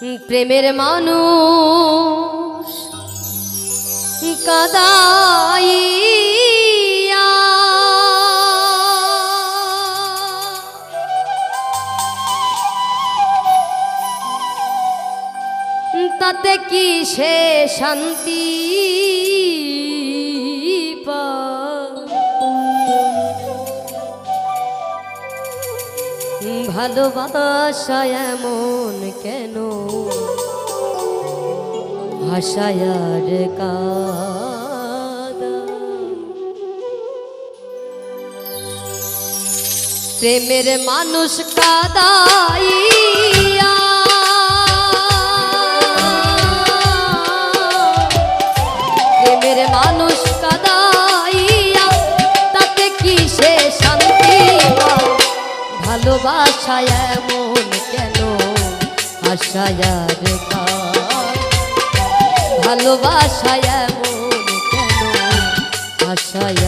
প্রেমের মানুষ কাদাইয়া। তাতে কি সে শান্তি? ভালোবাসা এমন কেন? ভাষায়ার কাদা। প্রেমের মানুষ কাদাইয়া। প্রেমের মানুষ ভালোবাসায় এমন কেন? আশায়ার ভালোবাসায় এমন কেন? আশায়ার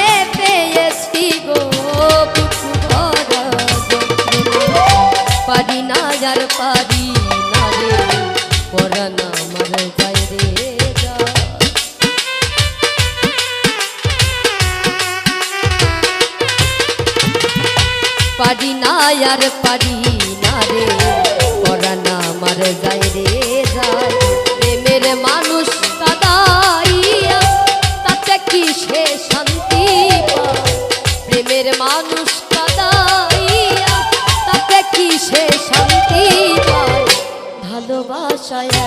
পারি না রে? যায় পারি না আর পারি না রে? পরানা যায় রে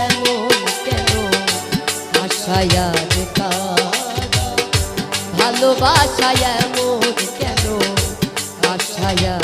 এমন কেন? আশায়ার ভালোবাসায় এমন কেন? আশায়ার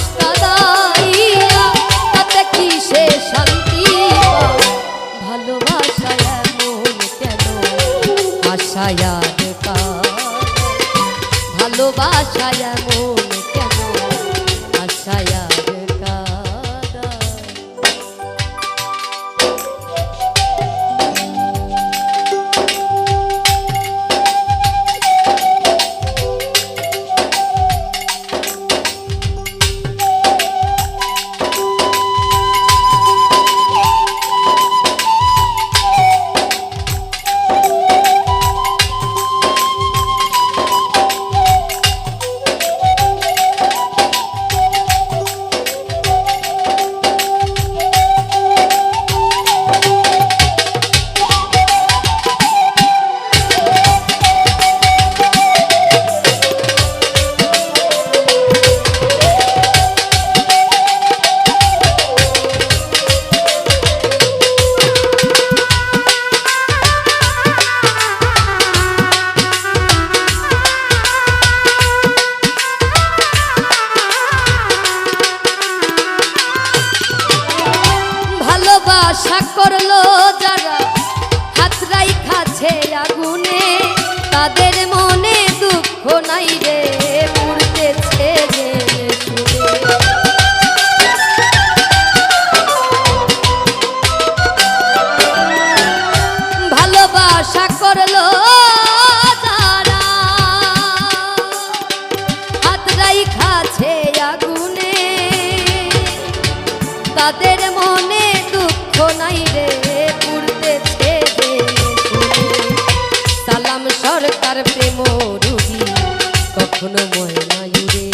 আশায় জ্বলছে আগুনে তাদের মনে দুঃখ নাই রে। মরুবি কখনো ময়না উড়ে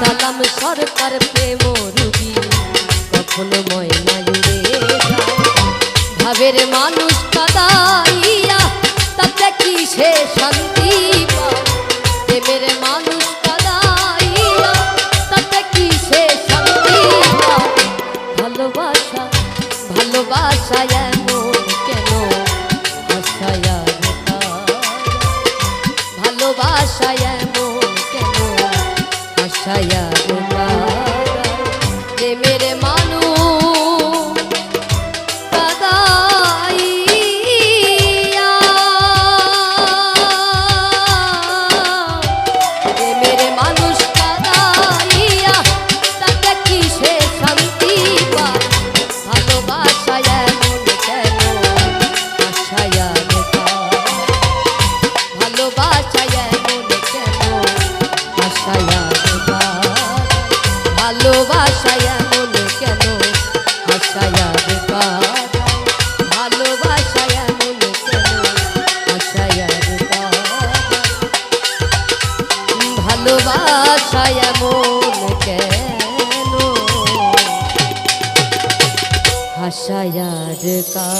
সালাম সরকার প্রেম রুবি কখনো ময়না উড়ে ভাবের মানুষ কাদাইয়া, তাতে কি সে শান্তি প্রেমের মানুষ আশায় ভালোবাসায় মন কেন? হাসায়ার কা